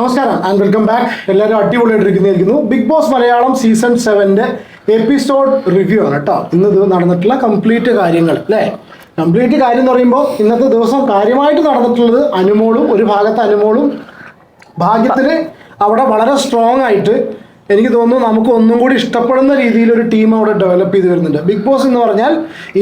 നമസ്കാരം and welcome back എല്ലാവരും അടിപൊളിയായിട്ടിരിക്കുന്നതായിരിക്കുന്നു. ബിഗ് ബോസ് മലയാളം സീസൺ സെവന്റെ എപ്പിസോഡ് റിവ്യൂ ആണ് കേട്ടോ. ഇന്ന് നടന്നിട്ടുള്ള കംപ്ലീറ്റ് കാര്യങ്ങൾ അല്ലേ? കംപ്ലീറ്റ് കാര്യം എന്ന് പറയുമ്പോൾ ഇന്നത്തെ ദിവസം കാര്യമായിട്ട് നടന്നിട്ടുള്ളത് അനുമോളും ഒരു ഭാഗത്ത് അനുമോളും. ഭാഗ്യത്തിന് അവിടെ വളരെ സ്ട്രോങ് ആയിട്ട് എനിക്ക് തോന്നുന്നു നമുക്ക് ഒന്നും കൂടി ഇഷ്ടപ്പെടുന്ന രീതിയിൽ ഒരു ടീം അവിടെ ഡെവലപ്പ് ചെയ്ത് വരുന്നുണ്ട്. ബിഗ് ബോസ് എന്ന് പറഞ്ഞാൽ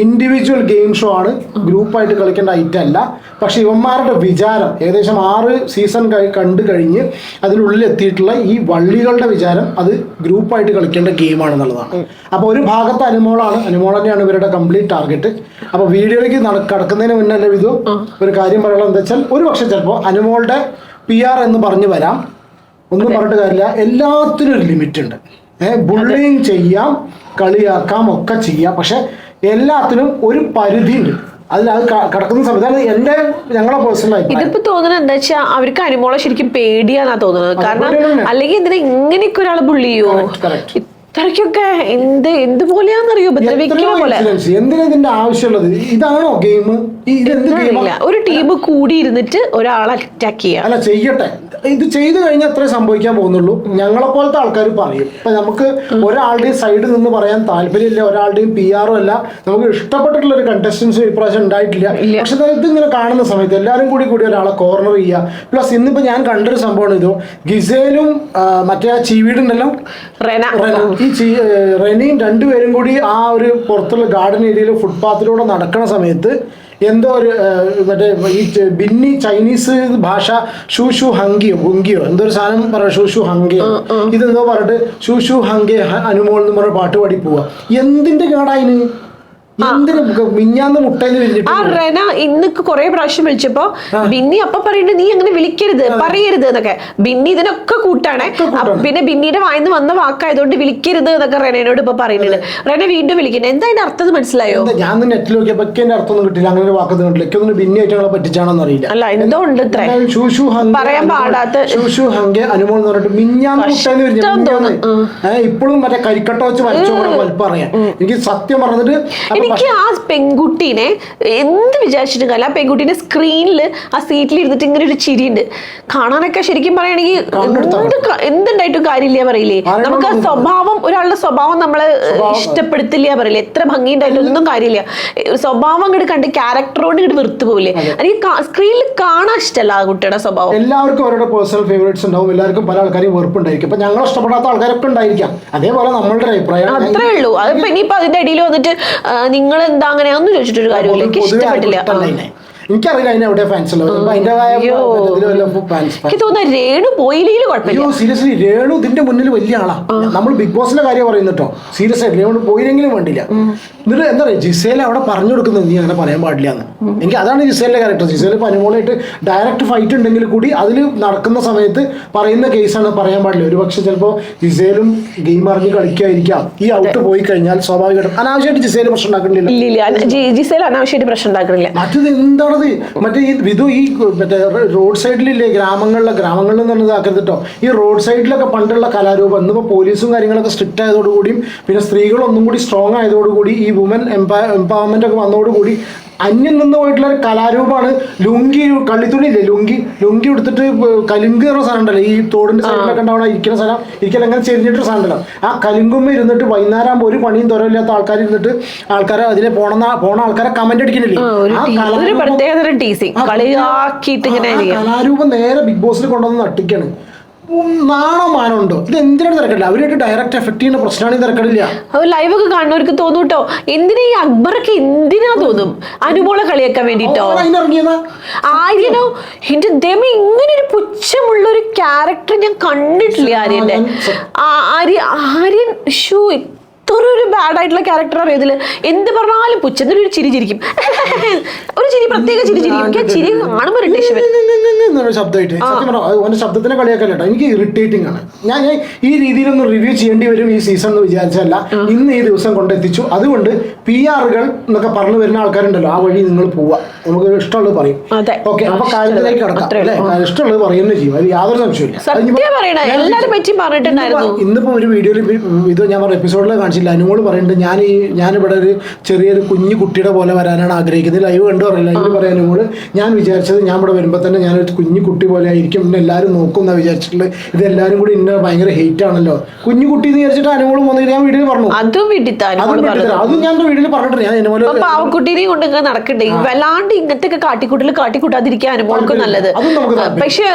ഇൻഡിവിജ്വൽ ഗെയിം ഷോ ആണ്. ഗ്രൂപ്പായിട്ട് കളിക്കേണ്ട ഐറ്റം അല്ല. പക്ഷേ ഇവന്മാരുടെ വിചാരം ഏകദേശം ആറ് സീസൺ കണ്ടു കഴിഞ്ഞ് അതിനുള്ളിൽ എത്തിയിട്ടുള്ള ഈ വള്ളികളുടെ വിചാരം അത് ഗ്രൂപ്പായിട്ട് കളിക്കേണ്ട ഗെയിമാണെന്നുള്ളതാണ് അപ്പോൾ ഒരു ഭാഗത്ത് അനുമോളാണ്. അനുമോൾ തന്നെയാണ് ഇവരുടെ കംപ്ലീറ്റ് ടാർഗറ്റ് അപ്പോൾ വീഡിയോയിലേക്ക് കടക്കുന്നതിന് മുന്നേ വിധു ഒരു കാര്യം പറയാനുള്ളത് എന്താ വെച്ചാൽ ഒരു പക്ഷേ ചിലപ്പോൾ അനുമോളുടെ പി ആർ എന്ന് പറഞ്ഞു വരാം. ഒന്നും പറഞ്ഞിട്ട് കാര്യമില്ല. എല്ലാത്തിനും ഒരു ലിമിറ്റ് ഉണ്ട് ഏഹ് ബുള്ളിങ് ചെയ്യാം കളിയാക്കാം ഒക്കെ ചെയ്യാം. പക്ഷെ എല്ലാത്തിനും ഒരു പരിധി ഉണ്ട് കടക്കുന്ന സമയത്ത് ഞങ്ങളെ ഇതിപ്പോ തോന്നുന്നത് എന്താ വെച്ചാൽ അവർക്ക് അനുമോളെ ശരിക്കും പേടിയാന്നാ തോന്നുന്നത് കാരണം അല്ലെങ്കിൽ ഇതിനെ ഇങ്ങനെയൊക്കെ ഒരാൾ പുള്ളി ചെയ്യോ. ഇത്രയ്ക്കൊക്കെ എന്ത് എന്ത് പോലെയാന്നറിയോ ഉപദ്രവിക്കുന്ന പോലെ. എന്തിനാ ഇതിന്റെ ആവശ്യമുള്ളത്? ഇതാണോ ഗെയിം ഒരു ടീം കൂടി ഇരുന്നിട്ട് ഒരാളെ അറ്റാക്ക് ചെയ്യാം. അല്ല ചെയ്യട്ടെ. ഇത് ചെയ്തു കഴിഞ്ഞാൽ അത്രേ സംഭവിക്കാൻ പോകുന്നുള്ളൂ. ഞങ്ങളെ പോലത്തെ ആൾക്കാർ പറയും. ഇപ്പൊ നമുക്ക് ഒരാളുടെയും സൈഡിൽ നിന്ന് പറയാൻ താല്പര്യമില്ല ഒരാളുടെയും പി ആറും അല്ല. നമുക്ക് ഇഷ്ടപ്പെട്ടിട്ടുള്ള ഒരു കണ്ടസ്റ്റൻസ് ഇപ്രാവശ്യം ഉണ്ടായിട്ടില്ല. പക്ഷെ ഇത് ഇതിങ്ങനെ കാണുന്ന സമയത്ത് എല്ലാവരും കൂടി കൂടി ഒരാളെ കോർണർ ചെയ്യുക. പ്ലസ് ഇന്നിപ്പോ ഞാൻ കണ്ടൊരു സംഭവമാണ് ഇതോ. ഗിസേലും മറ്റേ ആ ചീവീടുണ്ടല്ലോ? റെന. ഈ ചീ റെനയും രണ്ടുപേരും കൂടി ആ ഒരു പുറത്തുള്ള ഗാർഡൻ ഏരിയയിൽ ഫുട്പാത്തിലൂടെ നടക്കുന്ന സമയത്ത് എന്തോ ഒരു മറ്റേ ഈ ബിന്നി ചൈനീസ് ഭാഷ ഷൂഷു ഹങ്കിയോ ഹുങ്കിയോ എന്തോ ഒരു സാധനം പറയാം ഷൂഷു ഹങ്കിയോ ഇതെന്തോ പറഞ്ഞിട്ട് ഷൂ ഷൂ ഹങ്കെ അനുമോൾ എന്ന് പറഞ്ഞ പാട്ട് പാടി പോവാ. എന്തിന്റെ കേടായിന് ആ. റെന ഇന്ന് കുറെ പ്രാവശ്യം വിളിച്ചപ്പോ ബിന്നി അപ്പൊ പറയുന്നത് നീ അങ്ങനെ വിളിക്കരുത് പറയരുത് എന്നൊക്കെ. ബിന്നി ഇതിനൊക്കെ കൂട്ടാണ്. പിന്നെ ബിന്നിയുടെ വായിന്ന് വന്ന വാക്കായതുകൊണ്ട് വിളിക്കരുത് എന്നൊക്കെ റെനയോട് ഇപ്പൊ പറയുന്നുണ്ട് റെന വീണ്ടും വിളിക്കുന്നത് എന്താ അതിന്റെ അർത്ഥം മനസ്സിലായോ? ഞാൻ നെറ്റിൽ നോക്കിയപ്പോ അർത്ഥമൊന്നും കിട്ടില്ല അങ്ങനെ ഒരു വാക്കൊന്നും കിട്ടില്ല എനിക്കൊന്നും ബിന്നി ആയിട്ട് പറ്റിച്ചാണെന്ന് അറിയില്ല. അല്ല എന്തോ ഉണ്ട് ഇത്രേ. പറയാൻ പാടാത്ത- അനുമോൾ എന്ന് പറഞ്ഞിട്ട് മിഞ്ഞാന്ന് ഇപ്പോഴും മറ്റേ കരിക്കട്ട വെച്ച് വലിച്ചോടെ വലിപ്പറിയാം എനിക്ക് സത്യം പറഞ്ഞിട്ട് എനിക്ക് ആ പെൺകുട്ടീനെ എന്ത് വിചാരിച്ചിട്ടും കാര്യമില്ല. ആ പെൺകുട്ടീനെ സ്ക്രീനിൽ ആ സീറ്റിൽ ഇരുന്നിട്ട് ഇങ്ങനെ ഒരു ചിരിയുണ്ട്. കാണാനൊക്കെ ശരിക്കും പറയുകയാണെങ്കിൽ എന്ത് എന്തുണ്ടായിട്ടും കാര്യമില്ല പറയില്ലേ? നമുക്ക് ആ സ്വഭാവം ഒരാളുടെ സ്വഭാവം നമ്മളെ. ഇഷ്ടപ്പെടുത്തില്ല പറയില്ലേ? എത്ര ഭംഗിയുണ്ടായിട്ടൊന്നും കാര്യമില്ല. സ്വഭാവം ഇങ്ങോട്ട് കണ്ട് ക്യാരക്ടറോട് ഇങ്ങോട്ട് വെറുത്തു പോവില്ലേ? എനിക്ക് സ്ക്രീനിൽ കാണാൻ ഇഷ്ടമല്ല ആ കുട്ടിയുടെ സ്വഭാവം. എല്ലാവർക്കും അവരുടെ പേഴ്സണൽ ഫേവറേറ്റ്സ് ഉണ്ടാവും. എല്ലാവർക്കും പല ആൾക്കാരും വെറുപ്പുണ്ടായിരിക്കും. അപ്പൊ ഞങ്ങൾ ഇഷ്ടപ്പെടാത്ത ആൾക്കാരൊക്കെ ഉണ്ടായിരിക്കാം. അതേപോലെ നമ്മളുടെ അഭിപ്രായം. അത്രേ ഉള്ളൂ. അതിപ്പോ ഇനിയിപ്പോ അതിന്റെ ഇടയിൽ വന്നിട്ട് നിങ്ങൾ എന്താ അങ്ങനെ? ഒന്നും ചോദിച്ചിട്ടൊരു കാര്യമില്ല. എനിക്ക് ഇഷ്ടപ്പെട്ടില്ല. എനിക്കറിയില്ല അതിന് എവിടെ ഫാൻസ് തോന്നുന്നു രേണു കുഴപ്പമില്ല. അയ്യോ സീരിയസ്ലി രേണു ഇതിന്റെ മുന്നിൽ വലിയ ആളാ. നമ്മൾ ബിഗ് ബോസിന്റെ കാര്യം പറയുന്നട്ടോ സീരിയസ് ആയിട്ട് രേണു പോയില്ലെങ്കിലും വേണ്ടില്ല. എന്നിട്ട് എന്താ പറയുക ജിസേൽ അവിടെ പറഞ്ഞു കൊടുക്കുന്നത് നീ അങ്ങനെ പറയാൻ പാടില്ല എന്ന്. എനിക്ക് അതാണ് ജിസേലിന്റെ ക്യാരക്ടർ ജിസേൽ ഇപ്പൊ അനുമോളായിട്ട് ഡയറക്റ്റ് ഫൈറ്റ് ഉണ്ടെങ്കിൽ കൂടി അതിൽ നടക്കുന്ന സമയത്ത് പറയുന്ന കേസാണ് പറയാൻ പാടില്ല. ഒരു പക്ഷെ ചിലപ്പോൾ ജിസേലും ഗെയിം അറിഞ്ഞ് കളിക്കാതിരിക്കാം. ഈ ഔട്ട് പോയി കഴിഞ്ഞാൽ സ്വാഭാവികമായിട്ടും അനാവശ്യമായിട്ട് ജിസേൽ പ്രശ്നം ഉണ്ടാക്കുന്നില്ല ജിസേൽ അനാവശ്യമായിട്ട് പ്രശ്നം ഉണ്ടാക്കണില്ല. മറ്റത് എന്താണത് മറ്റേ ഈ വിധു ഈ മറ്റേ റോഡ് സൈഡിലില്ലേ ഗ്രാമങ്ങളിലെ ഗ്രാമങ്ങളിൽ നിന്ന് ഇതാക്കരുത് കേട്ടോ ഈ റോഡ് സൈഡിലൊക്കെ പണ്ടുള്ള കലാരൂപം ഇന്നിപ്പോൾ പോലീസും കാര്യങ്ങളൊക്കെ സ്ട്രിക്റ്റ് ആയതോടുകൂടിയും പിന്നെ സ്ത്രീകളൊന്നും കൂടി സ്ട്രോങ് ആയതോടുകൂടി ഈ വുമൻ എംപ എംപവർമെന്റ് ഒക്കെ വന്നതോടുകൂടി അന്യം നിന്ന് പോയിട്ടുള്ള ഒരു കലാരൂപമാണ് ലുങ്കി കള്ളിത്തുണി ഇല്ലേ ലുങ്കി ലുങ്കി എടുത്തിട്ട് കലുങ്ക് എന്ന സാധനം ഉണ്ടല്ലോ ഈ തോടിന്റെ സൈഡിലൊക്കെ ഉണ്ടാവണ ഇരിക്കുന്ന സ്ഥലം. ഇരിക്കൽ അങ്ങനെ ചെരിഞ്ഞിട്ടൊരു സാധനം ഉണ്ടല്ലോ ആ കലുങ്കുമ്മ ഇരുന്നിട്ട് വൈകുന്നേരം ആകുമ്പോൾ ഒരു പണിയും തുറയില്ലാത്ത ആൾക്കാർ ഇരുന്നിട്ട് ആൾക്കാരെ അതിലെ പോണ പോണ ആൾക്കാരെ കമന്റ് അടിക്കണില്ലേ കലാരൂപം നേരെ ബിഗ് ബോസിൽ കൊണ്ടുവന്ന് നട്ടിക്കാണ്. ഉം, നാണോ മാനോ ഉണ്ടോ ഇത് എന്തിനാണ് തിരക്കില്ല അവരായിട്ട് ഡയറക്റ്റ് എഫക്ട് ചെയ്യുന്ന പ്രശ്നമാണ് ഈ തിരക്കടില്ല. അത് ലൈവ് ഒക്കെ കാണുന്നവർക്ക് തോന്നും കേട്ടോ എന്തിനാ ഈ അക്ബറൊക്കെ എന്തിനാ തോന്നും? അനുമോളെ കളിയാക്കാൻ വേണ്ടിട്ടോ? ആര്യനോ എന്റെ ദമ ഇങ്ങനെ ഒരു പുച്ഛമുള്ള ഒരു ക്യാരക്ടർ ഞാൻ കണ്ടിട്ടില്ല ആര്യന്റെ ആര്യ ആര്യൻ ഷൂ ഇത്ര ഒരു ബാഡ് ആയിട്ടുള്ള ക്യാരക്ടർ അറിയാം ഇതിൽ? എന്ത് പറഞ്ഞാലും പുച്ഛം എന്നൊരു ഒരു ചിരി ചിരിക്കും. ഒരു ചിരി പ്രത്യേക ചിരി ചിരിക്കും. ചിരി കാണുമ്പോൾ ശബ്ദമായിട്ട് ശബ്ദത്തിനെ കളിയാക്കല്ല എനിക്ക് ഇറിറ്റേറ്റിംഗ് ആണ്. ഞാൻ ഈ രീതിയിലൊന്നും റിവ്യൂ ചെയ്യേണ്ടി വരും ഈ സീസൺ എന്ന് വിചാരിച്ചല്ല ഇന്ന് ഈ ദിവസം കൊണ്ടെത്തിച്ചു അതുകൊണ്ട് പി ആറുകൾ എന്നൊക്കെ പറഞ്ഞു വരുന്ന ആൾക്കാരുണ്ടല്ലോ ആ വഴി നിങ്ങൾ പോവുക. നമുക്ക് ഇഷ്ടമുള്ളത് പറയും. അതെ. ഓക്കെ അപ്പൊ കാര്യത്തിലേക്ക് കിടക്കാം അല്ലെ? ഇഷ്ടമുള്ളത് പറയുന്ന ചെയ്യും അതിൽ യാതൊരു സംശയമില്ല ഇന്നിപ്പോ ഒരു വീഡിയോയിൽ ഇത് ഞാൻ പറഞ്ഞ എപ്പിസോഡിൽ കാണിച്ചു വിചാരിച്ചില്ല അനുമോൾ പറയുന്നുണ്ട് ഞാൻ ഈ ഞാനിവിടെ ഒരു ചെറിയൊരു കുഞ്ഞു കുട്ടിയുടെ പോലെ വരാനാണ് ആഗ്രഹിക്കുന്നത്. ലൈവ് കണ്ടു പറയില്ല ലൈവ് പറയാൻ അനുമോൾ ഞാൻ വിചാരിച്ചത് ഞാൻ ഇവിടെ വരുമ്പോൾ തന്നെ ഞാനൊരു കുഞ്ഞു കുട്ടി പോലെ ആയിരിക്കും. പിന്നെ എല്ലാവരും നോക്കും എന്നാണ് വിചാരിച്ചിട്ടുള്ളത് ഇത് എല്ലാവരും കൂടി ഇന്ന ഭയങ്കര ഹെയ്റ്റ് ആണല്ലോ. കുഞ്ഞു കുട്ടി എന്ന് വിചാരിച്ചിട്ട് അനുമോൾ പോകുന്നത് ഞാൻ വീട്ടിൽ പറഞ്ഞു. അതും അതും ഞാൻ വീട്ടിൽ പറഞ്ഞിട്ടുണ്ട്. ഞാൻ അനുമോൾ ഇപ്പൊ പാവക്കുട്ടീനെയും കൊണ്ട് നടക്കണ്ടേ? വല്ലാണ്ട് ഇങ്ങനത്തെ ഒക്കെ കാട്ടിക്കൂട്ടൽ കാട്ടിക്കൂട്ടാതിരിക്കാൻ അനുമോൾക്ക് നല്ലത്. പക്ഷേ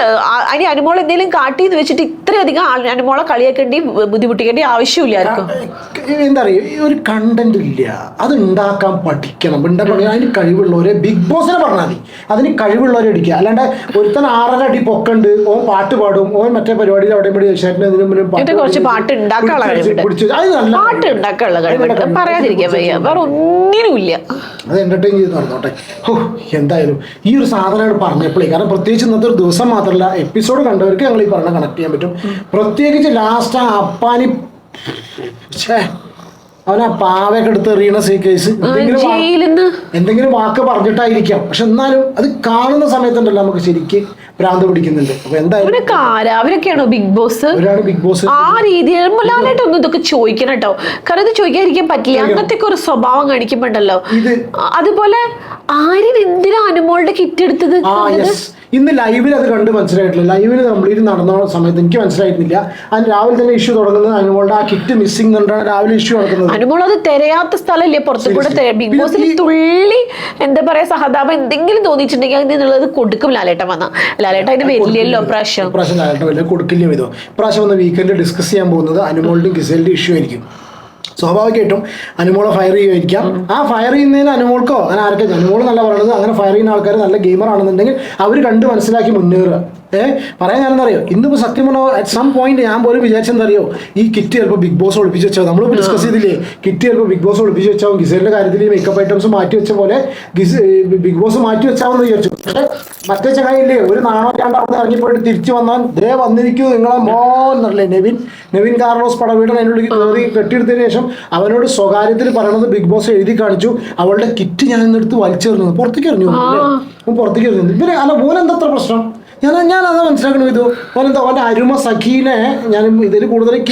അതിന് അനുമോൾ എന്തെങ്കിലും കാട്ടി എന്ന് വെച്ചിട്ട് ഇത്രയധികം അനുമോളെ കളിയാക്കേണ്ടി ബുദ്ധിമുട്ടിക്കേണ്ടി ആവശ്യമില്ലായിരുന്നു ആർക്കും. എന്താ പറയുക ഒരു കണ്ടന്റ് ഇല്ല. അത് ഉണ്ടാക്കാൻ പഠിക്കണം ഉണ്ടാക്കാൻ അതിന് കഴിവുള്ളവരെ ബിഗ് ബോസിനെ പറഞ്ഞാൽ മതി. അതിന് കഴിവുള്ളവരെ അടിക്കുക അല്ലാണ്ട് ഒരുത്തൻ ആറര അടി പൊക്കണ്ട് ഓ പാട്ട് പാടും ഓൻ മറ്റേ പരിപാടി അവിടെ ഇവിടെ ചേട്ടൻ അതിന് ഇതിനും കുറച്ച് പാട്ട് ഉണ്ടാക്കാനുള്ള പാട്ട് ഉണ്ടാക്കാനുള്ള കഴിവുണ്ട്. പറയാതിരിക്കാൻ വയ്യ. വേറെ ഒന്നിനുമില്ല അത് എന്റർടൈൻ ചെയ്ത് നടന്നോട്ടെ. ഓ എന്തായാലും ഈ ഒരു സാധനമാണ് പറഞ്ഞപ്പോഴേ കാരണം പ്രത്യേകിച്ച് ഇന്നത്തെ ഒരു ദിവസം മാത്രമല്ല എപ്പിസോഡ് കണ്ടവർക്ക് ഞങ്ങൾ ഈ പറഞ്ഞ കണക്ട് ചെയ്യാൻ പറ്റും. പ്രത്യേകിച്ച് ലാസ്റ്റ് ആ അപ്പാനി അവനാ പാവയൊക്കെ എടുത്ത് എറിയണ സീ കേസ്. എന്തെങ്കിലും വാക്ക് പറഞ്ഞിട്ടായിരിക്കാം. പക്ഷെ എന്നാലും അത് കാണുന്ന സമയത്തുണ്ടല്ലോ നമുക്ക് ശരിക്ക് ഭ്രാന്ത് പിടിക്കുന്നുണ്ട്. അപ്പൊ എന്തായാലും ബിഗ് ബോസ്? Big boss. ആ രീതിയിൽ മുലാലായിട്ട് ഒന്നും ഇതൊക്കെ ചോദിക്കണം കേട്ടോ കാരണം ഇത് ചോദിക്കാതിരിക്കാൻ പറ്റില്ല. അങ്ങനത്തെ ഒരു സ്വഭാവം കാണിക്കുമ്പോണ്ടല്ലോ. അതുപോലെ ആര്യൻ എന്തിനാ അനുമോളുടെ കിറ്റ് എടുത്തത്? ഇന്ന് ലൈവിൽ അത് കണ്ട് മനസ്സിലായിട്ടില്ല. ലൈവിൽ കംപ്ലീറ്റ് നടന്ന സമയത്ത് എനിക്ക് മനസ്സിലായിരുന്നില്ല അതിന് രാവിലെ തന്നെ ഇഷ്യൂ തുടങ്ങുന്നത് അനുമോളുടെ ആ കിറ്റ് മിസ്സിംഗ് കണ്ടാണ് രാവിലെ ഇഷ്യൂ നടക്കുന്നത്. അനുമോൾ അത് തിരയാത്ത സ്ഥലമല്ലേ? പുറത്തു കൂടെ ബിഗ് ബോസിൽ തുള്ളി എന്താ പറയാ സഹതാപം എന്തെങ്കിലും തോന്നിയിട്ടുണ്ടെങ്കിൽ അതിനുള്ളത് കൊടുക്കും ലാലേട്ടൻ വന്ന. ലാലേട്ടൻ അതിന് വരില്ലല്ലോ പ്രാവശ്യം പ്രാവശ്യം ലാലേട്ടൻ വലിയ കൊടുക്കില്ല വിധം ഇപ്രാവശ്യം വന്ന വീക്കെൻഡ് ഡിസ്കസ് ചെയ്യാൻ പോകുന്നത് അനുമോളുടെയും ഗിസലിന്റെ ഇഷ്യൂ ആയിരിക്കും. സ്വാഭാവികമായിട്ടും അനുമോളെ ഫയർ ചെയ്യുമായിരിക്കാം. ആ ഫയർ ചെയ്യുന്നതിന് അനുമോൾക്കോ അങ്ങനെ ആർക്കും അനുമോൾ നല്ല പറയുന്നത് അങ്ങനെ ഫയർ ചെയ്യുന്ന ആൾക്കാർ നല്ല ഗെയിമർ ആണെന്നുണ്ടെങ്കിൽ അവർ കണ്ട് മനസ്സിലാക്കി മുന്നേറുക. ഏഹ് പറയാൻ ഞാൻ അറിയോ? ഇന്നിപ്പോൾ സത്യം പറഞ്ഞാൽ അറ്റ് സം പോയിന്റ് ഞാൻ പോലും വിചാരിച്ചെന്താ അറിയോ? ഈ കിറ്റ് ചിലപ്പോൾ ബിഗ് ബോസ് ഒളിപ്പിച്ച് വെച്ചാൽ നമ്മൾ ഡിസ്കസ് ചെയ്തില്ലേ? കിറ്റ് ചിലപ്പോൾ ബിഗ് ബോസ് ഒളിപ്പിച്ച് വെച്ചാവും. ഗിസലിന്റെ കാര്യത്തിൽ മേക്കപ്പ് ഐറ്റംസ് മാറ്റി വെച്ച പോലെ ഗിസ് ബിഗ് ബോസ് മാറ്റി വെച്ചാവെന്ന് വിചാരിച്ചു. പക്ഷേ മറ്റേ ചങ്ങായില്ലേ? ഒരു നാണോ രണ്ടാമത് ഇറങ്ങിപ്പോയിട്ട് തിരിച്ചു വന്നാൽ ദേ വന്നിരിക്കൂ നിങ്ങളെ മോൻ എന്നല്ലേ നെവിൻ? നെവിൻ കാർലോസ് പടവീടൻ അതിനുള്ളിൽ കയറി കെട്ടിയെടുത്തതിന് ശേഷം അവനോട് സ്വകാര്യത്തിൽ പറയണത് ബിഗ് ബോസ് എഴുതി കാണിച്ചു. അവളുടെ കിറ്റ് ഞാൻ ഇന്നെടുത്ത് വലിച്ചെറിഞ്ഞു. പുറത്തേക്ക് എറിഞ്ഞു. പുറത്തേക്ക് എറിഞ്ഞു. പിന്നെ അല്ല മോൻ പ്രശ്നം? ഞാൻ ഞാൻ അതാ മനസ്സിലാക്കണം ഇത്. ഓനെന്താ അവന്റെ അരുമ സഖീനെ ഞാൻ ഇതിൽ കൂടുതൽ.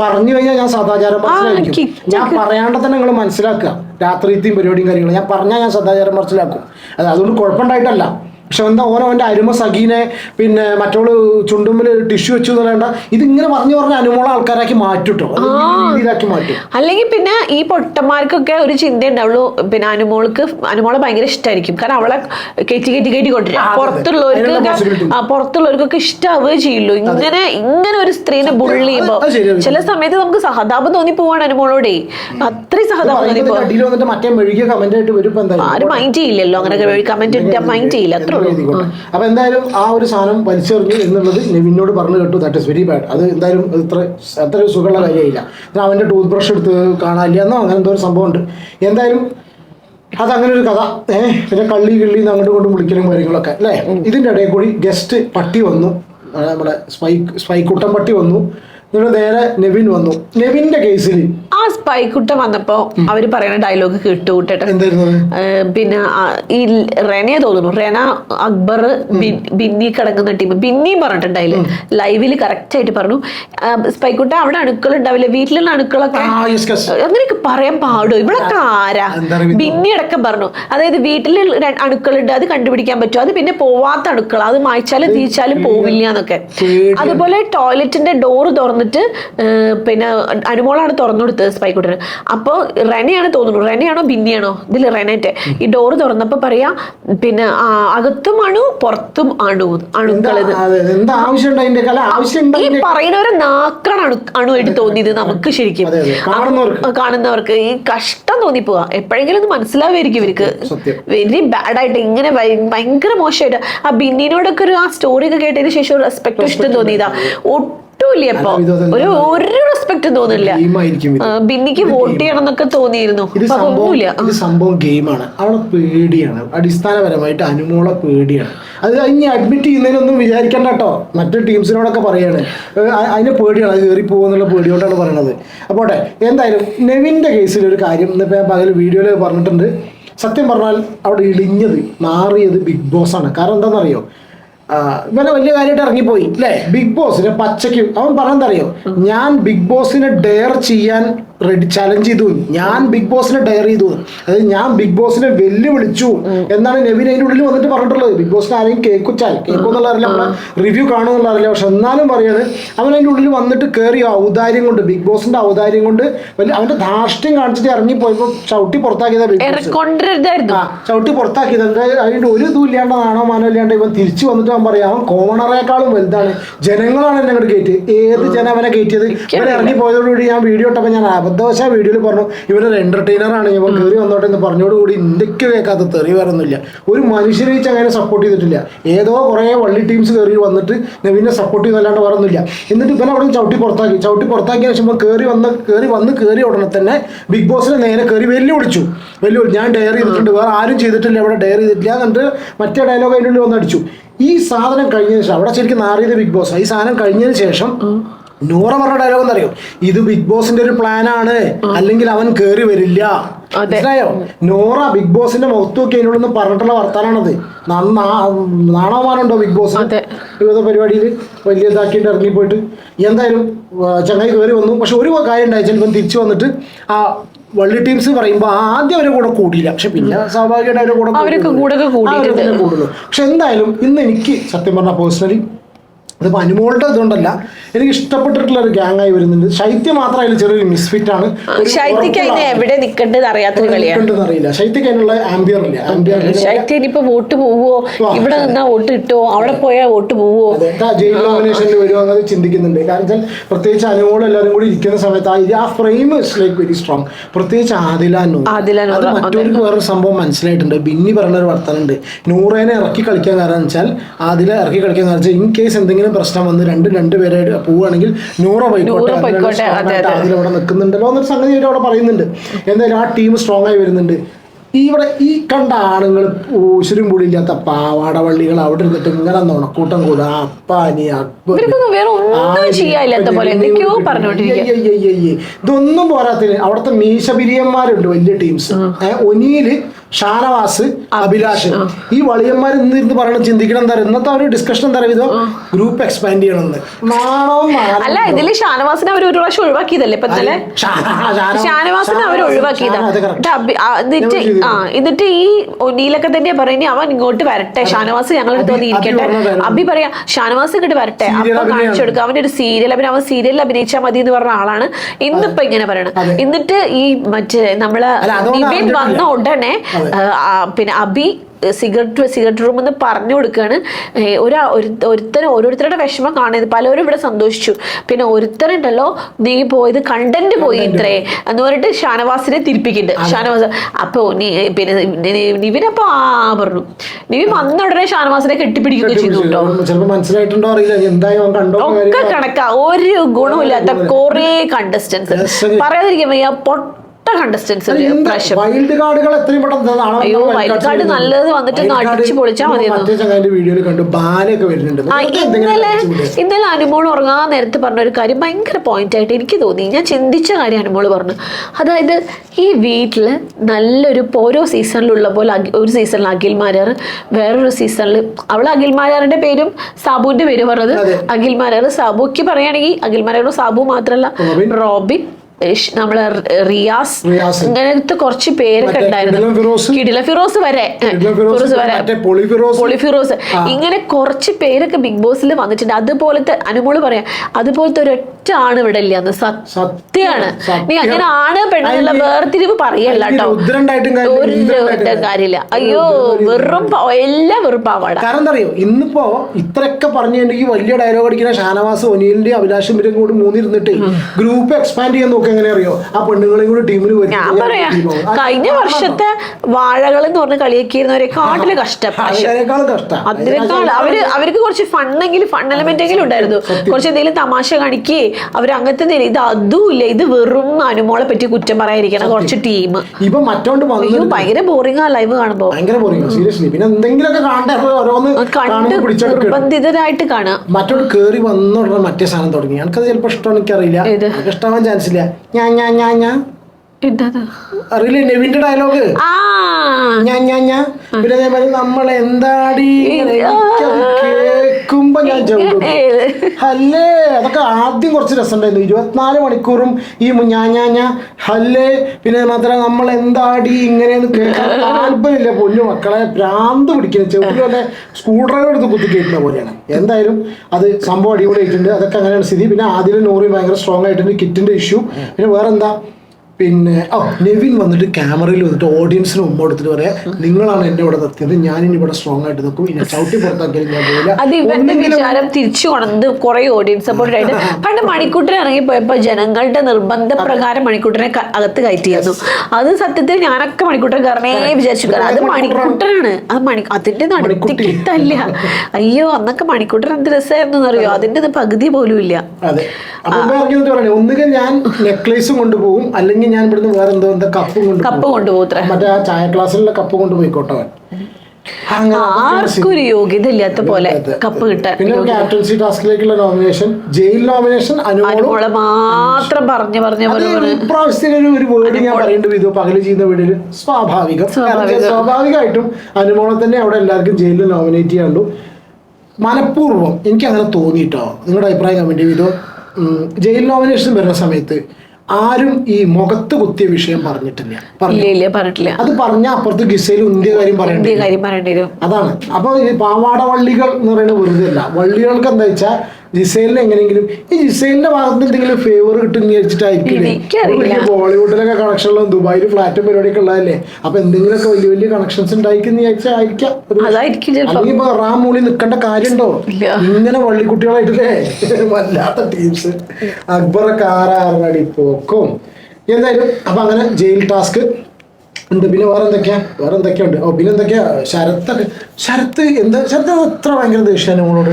പറഞ്ഞു കഴിഞ്ഞാൽ ഞാൻ സദാചാരം മനസ്സിലായിരിക്കും ഞാൻ പറയാണ്ട് തന്നെ നിങ്ങൾ മനസ്സിലാക്കുക. രാത്രിത്തെയും പരിപാടിയും കാര്യങ്ങളും. ഞാൻ പറഞ്ഞാൽ ഞാൻ സദാചാരം മനസ്സിലാക്കും. അത് അതുകൊണ്ട് കുഴപ്പമുണ്ടായിട്ടല്ല. പക്ഷെ എന്താ ഓരോ അവന്റെ അരുമ സഖീനെ പിന്നെ മറ്റോൾ ചുണ്ടുമ്പിൽ ടിഷ്യൂ വെച്ചു പറയണ്ട. ഇതിങ്ങനെ പറഞ്ഞു പറഞ്ഞ അനുമോള ആൾക്കാരാക്കി മാറ്റിട്ടോ രീതിയിലാക്കി മാറ്റും. അല്ലെങ്കിൽ പിന്നെ ഈ പൊട്ടന്മാർക്കൊക്കെ ഒരു ചിന്ത ഉണ്ടാവുള്ളൂ പിന്നെ അനുമോൾക്ക് അനുമോളെ ഭയങ്കര ഇഷ്ടമായിരിക്കും കാരണം അവളെ കയറ്റി കൊണ്ടുവരും അതെ, അതെ. പുറത്തുള്ളവർക്ക് പുറത്തുള്ളവർക്കൊക്കെ ഇഷ്ടാവുകയേ ചെയ്യുള്ളൂ. ഇങ്ങനെ ഇങ്ങനെ ഒരു സ്ത്രീനെ ബുള്ളി ചെയ്യുമ്പോ ചില സമയത്ത് നമുക്ക് സഹതാപം തോന്നി പോവാണ് അനുമോളോടെ അത്രയും ആരും മൈൻഡ് ചെയ്യില്ലല്ലോ അങ്ങനെ കമന്റ് ഇട്ടാ മൈൻഡ് ചെയ്യില്ല. അത്രേ ഉള്ളൂ. അപ്പൊ എന്തായാലും ആ ഒരു സാധനം വലിച്ചെറിഞ്ഞു എന്നുള്ളത് നെവിനോട് പറഞ്ഞു കേട്ടു. ദാറ്റ് ഇസ് വെരി ബാഡ് അത് എന്തായാലും ഇത്ര അത്ര സുഖമുള്ള കാര്യമായില്ല. അവന്റെ ടൂത്ത് ബ്രഷ് എടുത്ത് കാണാനില്ല എന്നോ അങ്ങനെ എന്തോ ഒരു സംഭവം ഉണ്ട് എന്തായാലും അതങ്ങനെ ഒരു കഥ. ഏഹ് പിന്നെ കള്ളി കിള്ളി അങ്ങോട്ട് കൊണ്ട് ഇങ്ങോട്ടും വിളിക്കലും കാര്യങ്ങളൊക്കെ അല്ലേ? ഇതിന്റെ ഇടയിൽ കൂടി ഗസ്റ്റ് പട്ടി വന്നു. നമ്മുടെ സ്പൈക്ക് സ്പൈക്കുട്ടൻ പട്ടി വന്നു. എന്നിട്ട് നേരെ നെവിൻ വന്നു. നെവിന്റെ കേസിൽ ആ സ്പൈക്കുട്ട വന്നപ്പോ അവർ പറയുന്ന ഡയലോഗ് കേട്ടു കൂട്ടട്ടെ. പിന്നെ ഈ റെനയെ തോന്നുന്നു. റെന അക്ബർ ബിന്നി കിടക്കുന്ന ടീം ബിന്നിയും പറഞ്ഞിട്ടുണ്ടായില്ലേ ലൈവിൽ കറക്റ്റ് ആയിട്ട് പറഞ്ഞു. സ്പൈക്കുട്ട അവിടെ അണുക്കൾ ഉണ്ടാവില്ല? വീട്ടിലുള്ള അണുക്കളൊക്കെ അങ്ങനെയൊക്കെ പറയാൻ പാടും? ഇവിടൊക്കെ ആരാ? ബിന്നി അടക്കം പറഞ്ഞു. അതായത് വീട്ടിൽ അണുക്കൾ ഉണ്ട് അത് കണ്ടുപിടിക്കാൻ പറ്റും അത് പിന്നെ പോവാത്ത അണുക്കൾ അത് മായ്ച്ചാലും തീച്ചാലും പോവില്ല എന്നൊക്കെ. അതുപോലെ ടോയ്ലറ്റിന്റെ ഡോറ് തുറന്നിട്ട് പിന്നെ അനുമോളാണ് തുറന്നു കൊടുത്തത് സ്പൈക്കുട്ടന് അപ്പോൾ റെനയാണ് തോന്നുന്നു. റെനയാണോ ബിന്നിയാണോ? ഇതിൽ റെനേറ്റെ. ഈ ഡോറ് തുറന്നപ്പോൾ പറയാ പിന്നെ അകത്തും അണു പുറത്തും അണു അണുക്കളത് ഈ പറയുന്നവരെ നാക്കാണ് അണു അണുവായിട്ട് തോന്നിയത് നമുക്ക് ശരിക്കും. കാണുന്നവർക്ക്. ഈ കഷ്ടം തോന്നിപ്പോവാ. എപ്പോഴെങ്കിലും ഒന്ന് മനസ്സിലാവുമായിരിക്കും ഇവർക്ക്. വെരി ബാഡായിട്ട് ഇങ്ങനെ ഭയ- ഭയങ്കര മോശമായിട്ട്. ആ ബിന്നിനോടൊക്കെ ഒരു ആ സ്റ്റോറി ഒക്കെ കേട്ടതിന് ശേഷം ഒരു റെസ്പെക്ട് ഇഷ്ടം തോന്നിയതാ. ഇപ്പൊ? ഒരു ഒരു റെസ്പെക്ട് തോന്നില്ല. ബിന്നിക്ക് വോട്ട് ചെയ്യണം എന്നൊക്കെ തോന്നിയിരുന്നു. ഇത് സംഭവം ഗെയിമാണ്. അവളെ പേടിയാണ്. അടിസ്ഥാനപരമായിട്ട് അനുമോളെ പേടിയാണ്. അത് ഇനി അഡ്മിറ്റ് ചെയ്യുന്നതിനൊന്നും വിചാരിക്കണ്ട കേട്ടോ. മറ്റു ടീംസിനോടൊക്കെ പറയാണ്. അതിന് പേടിയാണ്. അത് കയറി പോകുന്നുള്ള പേടിയോട്ടാണ് പറയണത്. അപ്പോട്ടെ എന്തായാലും നെവിന്റെ കേസിൽ ഒരു കാര്യം ഇന്നിപ്പോൾ പകൽ വീഡിയോയിൽ പറഞ്ഞിട്ടുണ്ട്. സത്യം പറഞ്ഞാൽ അവിടെ ഇളിഞ്ഞത് മാറിയത് ബിഗ് ബോസ് ആണ്. കാരണം എന്താണെന്നറിയോ? ഇവനെ വലിയ കാര്യമായിട്ട് ഇറങ്ങിപ്പോയി. അല്ലേ? ബിഗ് ബോസിന് പച്ചയ്ക്ക് അവൻ പറഞ്ഞെന്തറിയോ ഞാൻ ബിഗ് ബോസിനെ ഡെയർ ചെയ്യാൻ റെഡി ചലഞ്ച് ചെയ്തു. ഞാൻ ബിഗ് ബോസിനെ ഡയർ ചെയ്തു. അതായത് ഞാൻ ബിഗ് ബോസിനെ വെല്ലുവിളിച്ചു എന്നാണ് നെവിൻ അതിന്റെ ഉള്ളിൽ വന്നിട്ട് പറഞ്ഞിട്ടുള്ളത്. ബിഗ് ബോസിനെ ആരെയും കേക്കുച്ചാൽ കേൾക്കുന്നുള്ള അറിയില്ല. നമ്മളെ റിവ്യൂ കാണുമെന്നുള്ള അറിയില്ല. പക്ഷെ എന്നാലും പറയാണ് അവൻ അതിന്റെ ഉള്ളിൽ വന്നിട്ട് കയറി ഔദാര്യം കൊണ്ട് ബിഗ് ബോസിന്റെ ഔദാര്യം കൊണ്ട് വലിയ അവന്റെ ധാർഷ്ട്യം കാണിച്ചിട്ട് ഇറങ്ങി പോയപ്പോൾ ചവിട്ടി പുറത്താക്കിയതാ ബിഗ് ബോസ് ചവിട്ടി പുറത്താക്കിയത്. അതിന്റെ അതിന്റെ ഒരു ഇതും ഇല്ലാണ്ട് നാണോ മാനോ ഇല്ലാണ്ട് ഇവൻ തിരിച്ചു വന്നിട്ട് അവൻ പറയാം അവൻ കോണറേക്കാളും വലുതാണ്. ജനങ്ങളാണ് എന്നെ അങ്ങോട്ട് കയറ്റിയത് ഏത് ജനം അവനെ കയറ്റിയത് ഇവൻ ഇറങ്ങി പോയതോടുകൂടി ഞാൻ വീഡിയോ ഇട്ടപ്പോൾ ഞാൻ അബദ്ധവശ വീഡിയോയിൽ പറഞ്ഞു ഇവരൊരു എന്റർടൈനർ ആണ് ഇവൻ കയറി വന്നോട്ടെ എന്ന് പറഞ്ഞോടുകൂടി ഇന്ത്യയ്ക്ക് കേൾക്കാത്ത തെറി വേറൊന്നുമില്ല ഒരു മനുഷ്യരെ അങ്ങനെ സപ്പോർട്ട് ചെയ്തിട്ടില്ല. ഏതോ കുറേ വള്ളി ടീംസ് കയറി വന്നിട്ട് നവീനെ സപ്പോർട്ട് ചെയ്യുന്നല്ലാണ്ട് വേറൊന്നുമില്ല. എന്നിട്ട് ഇവനെ അവിടെ ചവിട്ടി പുറത്താക്കി. ചവിട്ടി പുറത്താക്കിയ ശേഷം കയറി വന്ന് കയറി വന്ന് കയറി ഉടനെ തന്നെ ബിഗ് ബോസിനെ നേരെ കയറി വെല്ലുവിളിച്ചു. വെല്ലുവിളി ഞാൻ ഡയർ ചെയ്തിട്ടുണ്ട്. വേറെ ആരും ചെയ്തിട്ടില്ല. ഇവിടെ ഡയർ ചെയ്തിട്ടില്ല എന്നിട്ട് മറ്റേ ഡയലോഗ് അതിന്റെ ഉള്ളിൽ വന്നടിച്ചു ഈ സാധനം കഴിഞ്ഞതിന് ശേഷം അവിടെ ശരിക്കും നാറിയത് ബിഗ് ബോസ് ഈ സാധനം കഴിഞ്ഞതിന് ശേഷം നൂറ പറഞ്ഞ ഡയലോഗ് എന്നറിയോ ഇത് ബിഗ് ബോസിന്റെ ഒരു പ്ലാനാണ് അല്ലെങ്കിൽ അവൻ കേറി വരില്ല. മനസ്സിലായോ? നോറ ബിഗ് ബോസിന്റെ മുഖത്ത് നോക്കി അതിനോട് ഒന്ന് പറഞ്ഞിട്ടുള്ള വർത്താനാണത്. നന്നാ നാണവമാനുണ്ടോ ബിഗ് ബോസ്. വിവിധ പരിപാടിയിൽ വലിയ ഇതാക്കിയിട്ട് ഇറങ്ങിപ്പോയിട്ട്. എന്തായാലും ചങ്ങായി കയറി വന്നു. പക്ഷെ ഒരു കാര്യം ഉണ്ടായി. ചിലപ്പം തിരിച്ചു വന്നിട്ട് ആ വള്ളി ടീംസ് പറയുമ്പോൾ ആദ്യം അവരെ കൂടെ കൂടിയില്ല. പക്ഷെ പിന്നെ സ്വാഭാവികമായിട്ട് അവരെ കൂടെ. കൂടുന്നു പക്ഷെ എന്തായാലും ഇന്ന് എനിക്ക് സത്യം പറഞ്ഞ പേഴ്സണലി അതിപ്പോൾ അനുമോളുടെ ഇതുകൊണ്ടല്ല എനിക്ക് ഇഷ്ടപ്പെട്ടിട്ടുള്ള ഒരു ഗ്യാങ് ആയി വരുന്നുണ്ട്. ശൈത്യ മാത്രം അതിൽ ചെറിയൊരു മിസ്ഫിറ്റ് ആണ്. ഒരു ശൈത്യക്ക് അതിന് എവിടെ നിൽക്കേണ്ടത് അറിയാത്തൊരു കളിയാണ്. നിൽക്കേണ്ടതെന്ന് അറിയില്ല. ശൈത്യക്ക് അതിനുള്ള ആംബിയർ ഇല്ല. ആംബിയർ ശൈത്യ ഇനിയിപ്പോ വോട്ട് പോവോ ഇവിടെ നിന്നാ വോട്ട് കിട്ടുമോ അവിടെ പോയാൽ വോട്ട് പോവോ അതെ. ആ ജയിൽ നോമിനേഷനിൽ വരുമോ എന്നത് ചിന്തിക്കുന്നുണ്ട്. കാരണം വെച്ചാൽ പ്രത്യേകിച്ച് അനുമോൾ എല്ലാവരും കൂടി ഇരിക്കുന്ന സമയത്ത് ആ frame is like very strong പ്രത്യേകിച്ച് ആദില അത് മറ്റൊരു വേറൊരു സംഭവം മനസ്സിലായിട്ടുണ്ട്. ബിന്നി പറഞ്ഞ ഒരു വർത്തനുണ്ട് നൂറേനെ ഇറക്കി കളിക്കാൻ കാരണം വെച്ചാൽ ആദില ഇറക്കി കളിക്കാൻ കാരണം വെച്ചാൽ ഇൻ കേസ് എന്തെങ്കിലും പ്രശ്നം വന്ന് രണ്ടും രണ്ട് പേരെ പോവുകയാണെങ്കിൽ നൂറ പോയിക്കോട്ടെ. ആദില അവിടെ നിൽക്കുന്നുണ്ടല്ലോ എന്നൊരു സംഗതി ഇവർ അവിടെ പറയുന്നുണ്ട്. എന്തായാലും ആ ടീം സ്ട്രോങ് ആയി വരുന്നുണ്ട്. ഇവിടെ ഈ കണ്ട ആണുങ്ങൾ ഊശരും ഇല്ലാത്ത പാവാടവള്ളികൾ അവിടെ ഇരുന്നിട്ട് ഇങ്ങനെ നുണക്കൂട്ടം കൂടുക അപ്പാനി. ഇതൊന്നും പോരാത്തിന് അവിടുത്തെ മീശബിരിയന്മാരുണ്ട് വലിയ ടീംസ് ഒനിയിൽ ഷാനവാസ് അഭിലാഷ്. ഈ വളിയന്മാർ ഇന്ന് ഇരുന്ന് പറയണം ചിന്തിക്കണം എന്താ പറയുക ഇന്നത്തെ ഒരു ഡിസ്കഷൻ എന്താ പറയുക ഗ്രൂപ്പ് എക്സ്പാൻഡ് ചെയ്യണമെന്ന്. അല്ല ഇതിൽ ഷാനവാസിനെ അവർ ഒരു പ്രാവശ്യം ഒഴിവാക്കിയതല്ലേ ഇപ്പൊ തന്നെ ഷാനവാസിനെ അവർ ഒഴിവാക്കിയതാ. ഷാന- അത് എന്നിട്ട് ഈ ഒന്നിയിലൊക്കെ തന്നെ പറയുന്നത് അവൻ ഇങ്ങോട്ട് വരട്ടെ. ഷാനവാസ് ഞങ്ങളുടെ അടുത്ത് വന്ന് ഇരിക്കട്ടെ അബി പറയാ ഷാനവാസ് ഇങ്ങോട്ട് വരട്ടെ. അപ്പൊ കാണിച്ചു കൊടുക്കുക അവന്റെ ഒരു സീരിയൽ അവൻ അവൻ സീരിയലിൽ അഭിനയിച്ചാൽ മതി എന്ന് പറഞ്ഞ ആളാണ്. ഇന്നിപ്പോ ഇങ്ങനെ പറയണം. എന്നിട്ട് ഈ മറ്റേ നമ്മൾ. വന്ന ഉടനെ പിന്നെ അബി സിഗരറ്റ് സിഗരറ്റ് റൂം എന്ന് പറഞ്ഞു കൊടുക്കുകയാണ് ഒരാ ഒരു ഒരു- ഒരുത്തന് ഓരോരുത്തരുടെ വിഷമം കാണുന്നത്. പലരും ഇവിടെ സന്തോഷിച്ചു. പിന്നെ ഒരുത്തരുണ്ടല്ലോ നീ പോയത് കണ്ടന്റ് പോയി ഇത്രേ എന്ന് പറഞ്ഞിട്ട് ഷാനവാസിനെ തിരിപ്പിക്കുന്നുണ്ട്. ഷാനവാസ് അപ്പോ നീ പിന്നെ നിവിനപ്പോ ആ പറഞ്ഞു. നിവിൻ വന്ന ഉടനെ ഷാനവാസിനെ കെട്ടിപ്പിടിക്കുക ചെയ്തുട്ടോ മനസ്സിലായിട്ടുണ്ടോ അറിയില്ല. ഒക്കെ കണക്കാ. ഒരു ഗുണമില്ലാത്ത കൊറേ കണ്ടസ്റ്റൻസ്. പറയാതിരിക്കാൻ വയ്യ പൊട്ട കണ്ടസ്റ്റൻസ് വൈൽഡ് കാർഡുകൾ എത്രയും പെട്ടെന്ന് അയ്യോ, വൈൽഡ് കാർഡ് നല്ലത് വന്നിട്ട് ഒന്ന് Wild card അടിച്ച് പൊളിച്ചാ ഇപ്പൊ മതിയായിരുന്നു. മറ്റേ ചങ്ങാന്റെ വീഡിയോയിൽ കണ്ടു വരുന്നുണ്ട്. ഇന്നലെ ഇന്നലെ അനുമോൾ ഉറങ്ങാൻ നേരത്തെ പറഞ്ഞ ഒരു കാര്യം ഭയങ്കര പോയിന്റ് ആയിട്ട് എനിക്ക് തോന്നി. ഞാൻ ചിന്തിച്ച കാര്യം അനുമോൾ പറഞ്ഞു. അതായത് ഈ വീട്ടിൽ നല്ലൊരു ഓരോ സീസണിലുള്ള പോലെ ഒരു സീസണിൽ അഖിൽ മാരാർ വേറൊരു സീസണിൽ അവൾ അഖിൽ മാരാറിന്റെ പേരും സാബുവിന്റെ പേര് പറഞ്ഞത് അഖിൽമാരാർ അഖിൽ മാരാർ സാബുക്ക് പറയുകയാണെങ്കിൽ അഖിൽ മാരാറും സാബു മാത്രമല്ല റോബിൻ. നമ്മളെ റിയാസ്. ഇങ്ങനത്തെ കുറച്ച് പേരൊക്കെ ഉണ്ടായിരുന്നു. കിടില ഫിറോസ് വരെ. ഫിറോസ്, വരെ. പൊളിഫിറോസ്. ഇങ്ങനെ കുറച്ച് പേരൊക്കെ ബിഗ് ബോസിൽ വന്നിട്ടുണ്ട്. അതുപോലത്തെ അനുമോൾ പറയാം. അതുപോലത്തെ ഒരൊറ്റ ആണ് ഇവിടെ ഇല്ല എന്ന്. സത്യമാണ്. നീ അങ്ങനെ ആണ് പെണ്ണെന്നുള്ള വേർതിരിവ് പറയല്ല കേട്ടോ. ഒരു കാര്യമില്ല. അയ്യോ വെറും എല്ലാം വെറും പാവാട. കാരണം എന്താ അറിയോ? ഇന്നിപ്പോ ഇത്രയൊക്കെ പറഞ്ഞിട്ടുണ്ടെങ്കിൽ വലിയ ഡയലോഗ് അടിക്കുന്ന ഷാനവാസ് ഒനിയലിന്റെ അഭിലാഷം ഇവരും കൂടി മൂന്നിരുന്നിട്ട് ഗ്രൂപ്പ് എക്സ്പാൻഡ് ചെയ്യാൻ എങ്ങനെ അറിയോ? ആ പെണ്ണുങ്ങളെയും കൂടി ടീമിൽ ഞാൻ പറയാ. കഴിഞ്ഞ വർഷത്തെ വാഴകൾ എന്ന് പറഞ്ഞ് കളിയാക്കിയിരുന്നവരെ കാട്ടിൽ കഷ്ടം. അതിനേക്കാളും കഷ്ടം. അതിനേക്കാൾ അവർ അവർക്ക് കുറച്ച് ഫണ്ണെങ്കിലും ഫൺ എലമെന്റ് എങ്കിലും ഉണ്ടായിരുന്നു. കുറച്ച് എന്തെങ്കിലും തമാശ കാണിക്കേ അവർ അങ്ങനത്തെ എന്തെങ്കിലും ഇത് അതും ഇല്ല ഇത് വെറും അനുമോളെ പറ്റി കുറ്റം പറയാതിരിക്കണം കുറച്ച് ടീം ഇപ്പൊ മറ്റോണ്ട് അയ്യോ ഭയങ്കര ബോറിംഗ് ആ ലൈവ് കാണുമ്പോ. ഭയങ്കര ബോറിംഗ് സീരിയസ്ലി പിന്നെ എന്തെങ്കിലുമൊക്കെ കാണണ്ടേ? അപ്പൊ ഓരോന്ന് കണ്ട് കാണുമ്പോൾ പിടിച്ചെടുക്കണം നിർബന്ധിതരായിട്ട് കാണാം മറ്റോട് കേറി വന്നുള്ള മറ്റേ സാധനം തുടങ്ങി. എനിക്കത് ചിലപ്പോൾ ഇഷ്ടമാണ് എനിക്കറിയില്ല? എനിക്ക് ഇഷ്ടമാവാൻ ചാൻസ് ഇല്ല. ഞാൻ ഞാൻ ഞാൻ ഞാൻ അറിയില്ലേ നെവിന്റെ ഡയലോഗ്? ഞാൻ ഞാൻ ഞാൻ പിന്നെ അതേമാതിരി നമ്മൾ എന്താടി കാണുമ്പോ ഞാൻ? ഹല്ലേ അതൊക്കെ ആദ്യം കുറച്ച് രസമുണ്ടായിരുന്നു. ഇരുപത്തിനാല് മണിക്കൂറും ഈ ഞാ ഹല്ലേ പിന്നെ മാത്രമല്ല നമ്മൾ എന്താടി ഇങ്ങനെയെന്ന് കേൾക്കാൻ താല്പര്യമില്ല. പൊന്നു മക്കളെ ഭ്രാന്ത് പിടിക്കുന്നത് ചെവിട്ടിൽ സ്കൂൾ സ്ക്രൂ ഡ്രൈവർ എടുത്ത് കുത്തി കയറ്റുന്ന പോലെയാണ്. എന്തായാലും അത് സംഭവം അടിപൊളിയായിട്ടുണ്ട്. അതൊക്കെ അങ്ങനെയാണ് സ്ഥിതി. പിന്നെ ആദ്യം നൂറി ഭയങ്കര സ്ട്രോങ് ആയിട്ടുണ്ട്. കിറ്റിന്റെ ഇഷ്യൂ പിന്നെ വേറെ എന്താ പിന്നെ ഓ നെവിൻ വന്നിട്ട് ക്യാമറയിൽ വന്നിട്ട് ഓഡിയൻസിന് മുമ്പ് എടുത്തിട്ട് പറയാ നിങ്ങളാണ് എന്നെ ഇവിടെ നിർത്തിയത് ഞാനിനി ഇവിടെ സ്ട്രോങ് ആയിട്ട് നിൽക്കും. ഇനി ചവിട്ടി പുറത്താക്കിയാലും ഞാൻ പോയില്ല അത് ഒന്നെങ്കിലും വിചാരം തിരിച്ചു കൊണ്ടത് കുറെ ഓഡിയൻസ് സപ്പോർട്ട് ആയിട്ട്. പണ്ട് മണിക്കൂട്ടൻ ഇറങ്ങിപ്പോയപ്പോ ജനങ്ങളുടെ നിർബന്ധ പ്രകാരം മണിക്കൂട്ടനെ അകത്ത് അകത്ത് കയറ്റിയിരുന്നു. അത് സത്യത്തിൽ ഞാനൊക്കെ മണിക്കൂട്ടൻ കാരണേ വിചാരിച്ചു. കാരണം അത് മണിക്കൂട്ടനാണ് അത് മണി അതിന്റെ നടത്തിക്കിട്ടല്ല അയ്യോ അന്നൊക്കെ മണിക്കൂട്ടൻ എന്ത് രസമായിരുന്നു അറിയോ അതിന്റെ പകുതി പോലും ഇല്ല. ഒന്നുകിൽ ഞാൻ നെക്ലേസും കൊണ്ടുപോകും അല്ലെങ്കിൽ ഞാൻ ഇവിടുന്ന് വേറെ എന്തോ എന്താ കപ്പ് കൊണ്ട് കപ്പ് കൊണ്ടുപോകും മറ്റേ ആ ചായ ക്ലാസ്സിലുള്ള കപ്പ് കൊണ്ടുപോയിക്കോട്ടെ ആർക്കും ഒരു യോഗ്യത ഇല്ലാത്ത പോലെ കപ്പ് കിട്ടാൻ. പിന്നെ ക്യാപ്റ്റൻസി ടാസ്കിലേക്കുള്ള നോമിനേഷൻ ജയിൽ നോമിനേഷൻ അനുമോളും മാത്രം പറഞ്ഞു ഒരു വേർഡ് ഞാൻ പറയേണ്ടത് ഇത് പകൽ ചെയ്യുന്ന വീടിൽ സ്വാഭാവികം. സ്വാഭാവികമായിട്ടും അനുമോളെ തന്നെ അവിടെ എല്ലാവർക്കും ജയിലിൽ നോമിനേറ്റ് ചെയ്യാണ്ടു മനഃപൂർവം എനിക്ക് അങ്ങനെ തോന്നിട്ടോ നിങ്ങളുടെ അഭിപ്രായം കമന്റ് ചെയ്തോ? ജയിൽ നോമിനേഷൻ വരുന്ന സമയത്ത് ആരും ഈ മുഖത്ത് കുത്തിയ വിഷയം പറഞ്ഞിട്ടില്ല. പറഞ്ഞില്ല ഇല്ല പറഞ്ഞിട്ടില്ല. അത് പറഞ്ഞ അപ്പുറത്ത് ഗിസയിൽ ഇന്ത്യ കാര്യം പറയേണ്ടി വരും. അതാണ്. അപ്പൊ ഈ പാവാട വള്ളികൾ എന്ന് പറയുന്നത് വെറുതെ അല്ല വള്ളികൾക്ക് എന്താ വെച്ചാൽ ജിസൈലിന് എങ്ങനെയെങ്കിലും ഈ ജിസൈലിന്റെ ഭാഗത്ത് എന്തെങ്കിലും ഫേവർ കിട്ടും വിചാരിച്ചിട്ടായിരിക്കും ബോളിവുഡിലൊക്കെ കണക്ഷൻ കണക്ഷനുള്ള ദുബായിൽ ഫ്ലാറ്റും പരിപാടിയൊക്കെ ഉള്ളതല്ലേ? അപ്പൊ എന്തെങ്കിലുമൊക്കെ വലിയ വലിയ കണക്ഷൻസ് ഉണ്ടായിരിക്കുന്ന വിചാരിച്ചായിരിക്കാം അല്ലെങ്കിൽ ഇപ്പൊ റാം മൂളി നിൽക്കേണ്ട കാര്യമുണ്ടോ. ഇങ്ങനെ വള്ളിക്കുട്ടികളായിട്ടില്ലേ? വല്ലാത്ത ടീംസ് അക്ബറൊക്കെ ആറാറടി പോക്കും. എന്തായാലും അപ്പൊ അങ്ങനെ ജയിൽ ടാസ്ക് ഉണ്ട്. പിന്നെ വേറെ എന്തൊക്കെയാ വേറെ എന്തൊക്കെയുണ്ട് ഓ പിന്നെ എന്തൊക്കെയാ? ശരത്തൊക്കെ ശരത്ത് എന്താ? ശരത്ത് എത്ര ഭയങ്കര ദേഷ്യാണ് നമ്മളോട്.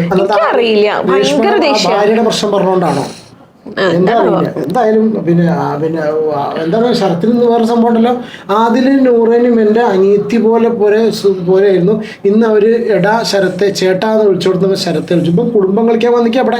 ഭയങ്കര ഭാര്യയുടെ പ്രശ്നം പറഞ്ഞുകൊണ്ടാണോ എന്തായാലും പിന്നെ പിന്നെ എന്താ പറയുക ശരത്തിൽ നിന്ന് വേറെ സംഭവം ഉണ്ടല്ലോ. ആദിലും നൂറേനും എന്റെ അനിയത്തി പോലെ പോലെ പോലെ പോലെയായിരുന്നു. ഇന്ന് അവർ എടാ ശരത്തെ ചേട്ടാന്ന് വിളിച്ചു കൊടുത്തപ്പോൾ ശരത്തെ വിളിച്ചപ്പോൾ കുടുംബം കളിക്കാൻ വന്നിക്കുക അവിടെ.